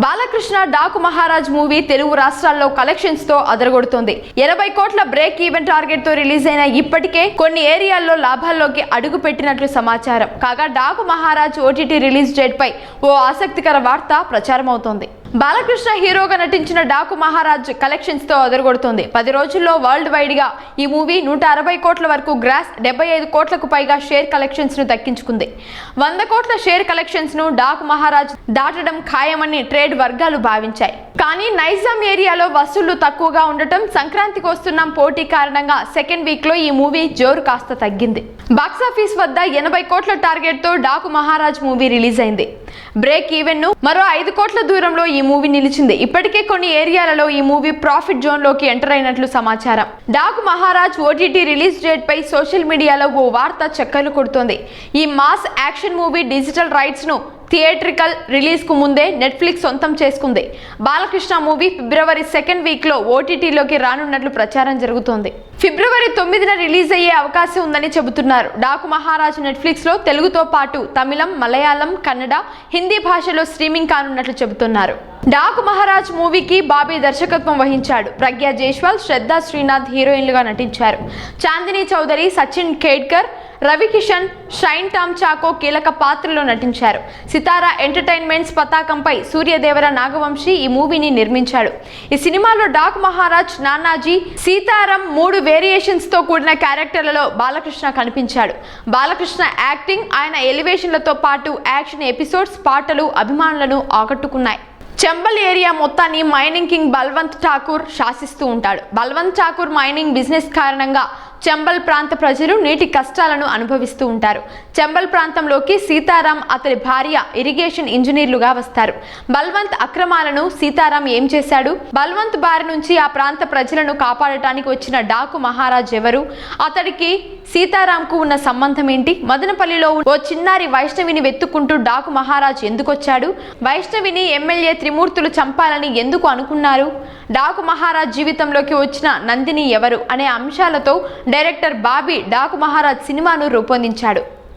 Balakrishna Daaku Maharaj movie Telugu రాష్ట్రాల్లో కలెక్షన్స్తో అదరగొడుతోంది. ఎనభై కోట్ల బ్రేక్ ఈవెన్ టార్గెట్తో రిలీజ్ అయిన ఇప్పటికే కొన్ని ఏరియాల్లో లాభాల్లోకి అడుగు పెట్టినట్లు సమాచారం. కాగా Daaku Maharaj OTT release date పై ఓ ఆసక్తికర వార్త ప్రచారం అవుతోంది బాలకృష్ణ హీరోగా నటించిన డాకు మహారాజ్ కలెక్షన్స్తో పది రోజుల్లో వరల్డ్ వైడ్గా ఈ మూవీ నూట అరవై కోట్ల వరకు గ్రాస్ డెబ్బై ఐదు కోట్లకు పైగా షేర్ కలెక్షన్స్ను దక్కించుకుంది. వంద కోట్ల షేర్ కలెక్షన్స్ను డాకు మహారాజ్ దాటడం ఖాయమని ట్రేడ్ వర్గాలు భావించాయి. కానీ నైజాం ఏరియాలో వసూళ్ళు తక్కువగా ఉండటం సంక్రాంతికి వస్తున్న పోటీ కారణంగా సెకండ్ వీక్లో ఈ మూవీ జోరు కాస్త తగ్గింది. బాక్సాఫీస్ వద్ద ఎనభై కోట్ల టార్గెట్తో డాకు మహారాజ్ మూవీ రిలీజ్ అయింది. బ్రేక్ ఈవెన్ను మరో ఐదు కోట్ల దూరంలో ఈ మూవీ నిలిచింది. ఇప్పటికే కొన్ని ఏరియాలలో ఈ మూవీ ప్రాఫిట్ జోన్లోకి ఎంటర్ అయినట్లు సమాచారం. Daaku Maharaj OTT release date పై సోషల్ మీడియాలో ఓ వార్త చక్కర్లు కొడుతోంది. ఈ మాస్ యాక్షన్ మూవీ డిజిటల్ రైట్స్ను థియేట్రికల్ రిలీజ్కు ముందే నెట్ఫ్లిక్స్ సొంతం చేసుకుంది. బాలకృష్ణ మూవీ ఫిబ్రవరి సెకండ్ వీక్లో ఓటీటీలోకి రానున్నట్లు ప్రచారం జరుగుతోంది. ఫిబ్రవరి తొమ్మిదిన రిలీజ్ అయ్యే అవకాశం ఉందని చెబుతున్నారు. డాకు మహారాజ్ నెట్ఫ్లిక్స్లో తెలుగుతో పాటు తమిళం మలయాళం కన్నడ హిందీ భాషలో స్ట్రీమింగ్ కానున్నట్లు చెబుతున్నారు. డాకు మహారాజ్ మూవీకి బాబీ దర్శకత్వం వహించాడు. ప్రజ్ఞా జైస్వాల్ శ్రద్ధా శ్రీనాథ్ హీరోయిన్లుగా నటించారు. చాందిని చౌదరి సచిన్ ఖేడ్కర్ రవికిషన్ షైన్ టామ్ చాకో కీలక పాత్రలో నటించారు. సితారా ఎంటర్టైన్మెంట్స్ పతాకంపై సూర్యదేవర నాగవంశీ ఈ మూవీని నిర్మించాడు. ఈ సినిమాలో డాక్ మహారాజ్ నానాజీ సీతారాం మూడు వేరియేషన్స్తో కూడిన క్యారెక్టర్లలో బాలకృష్ణ కనిపించాడు. బాలకృష్ణ యాక్టింగ్ ఆయన ఎలివేషన్లతో పాటు యాక్షన్ ఎపిసోడ్స్ పాటలు అభిమానులను ఆకట్టుకున్నాయి. చెంబల్ ఏరియా మొత్తాన్ని మైనింగ్ కింగ్ బల్వంత్ ఠాకూర్ శాసిస్తూ ఉంటాడు. బల్వంత్ ఠాకూర్ మైనింగ్ బిజినెస్ కారణంగా చంబల్ ప్రాంత ప్రజలు నీటి కష్టాలను అనుభవిస్తూ ఉంటారు. చంబల్ ప్రాంతంలోకి సీతారాం అతని భార్య ఇరిగేషన్ ఇంజనీర్లుగా వస్తారు. బల్వంత్ అక్రమాలను సీతారాం ఏం చేశాడు? బల్వంత్ బారి నుంచి ఆ ప్రాంత ప్రజలను కాపాడటానికి వచ్చిన డాకు మహారాజ్ ఎవరు? అతడికి సీతారాంకు ఉన్న సంబంధం ఏంటి? మదనపల్లిలో ఓ చిన్నారి వైష్ణవిని వెతుక్కుంటూ డాకు మహారాజ్ ఎందుకొచ్చాడు? వైష్ణవిని ఎమ్మెల్యే త్రిమూర్తులు చంపాలని ఎందుకు అనుకున్నారు? డాకు మహారాజ్ జీవితంలోకి వచ్చిన నందిని ఎవరు? అనే అంశాలతో డైరెక్టర్ బాబీ డాకు మహారాజ్ సినిమాను రూపొందించాడు.